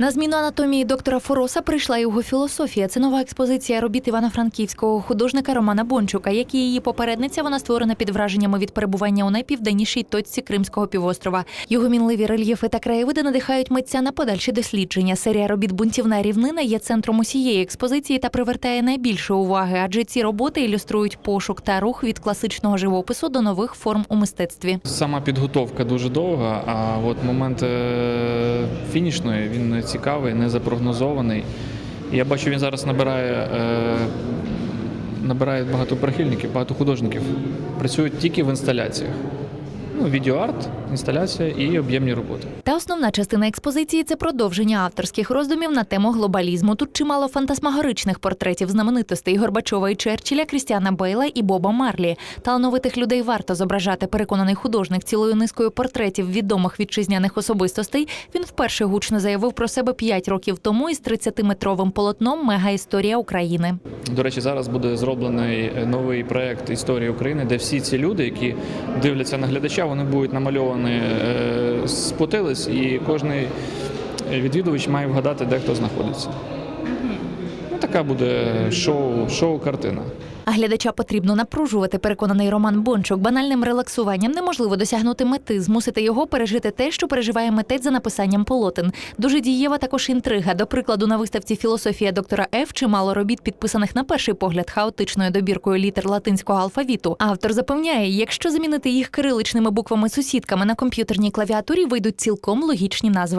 На зміну анатомії доктора Фороса прийшла його філософія. Це нова експозиція робіт івано-франківського художника Романа Бончука. Як і її попередниця, вона створена під враженнями від перебування у найпівденнішій точці Кримського півострова. Його мінливі рельєфи та краєвиди надихають митця на подальші дослідження. Серія робіт Бунтівна рівнина є центром усієї експозиції та привертає найбільше уваги, адже ці роботи ілюструють пошук та рух від класичного живопису до нових форм у мистецтві. Сама підготовка дуже довга, а от момент е, фінішної він цікавий, не запрогнозований. Я бачу, він зараз набирає, е, набирає багато прихильників, багато художників. Працюють тільки в інсталяціях. Ну, відеоарт, інсталяція і об'ємні роботи. Та основна частина експозиції це продовження авторських роздумів на тему глобалізму. Тут чимало фантасмагоричних портретів знаменитостей Горбачова і Черчилля, Крістіана Бейла і Боба Марлі. Талановитих людей варто зображати. Переконаний художник цілою низкою портретів відомих вітчизняних особистостей. Він вперше гучно заявив про себе 5 років тому із 30-метровим полотном Мега історія України. До речі, зараз буде зроблений новий проект Історія України, де всі ці люди, які дивляться на глядача, вони будуть намальовані е, з потилиць, і кожен відвідувач має вгадати, де хто знаходиться. Така буде шоу, шоу-картина. А глядача потрібно напружувати, переконаний Роман Бончук. Банальним релаксуванням неможливо досягнути мети, змусити його пережити те, що переживає митець за написанням полотен. Дуже дієва також інтрига. До прикладу, на виставці філософія доктора Ф чимало робіт, підписаних на перший погляд хаотичною добіркою літер латинського алфавіту. Автор запевняє, якщо замінити їх кириличними буквами сусідками на комп'ютерній клавіатурі, вийдуть цілком логічні назви.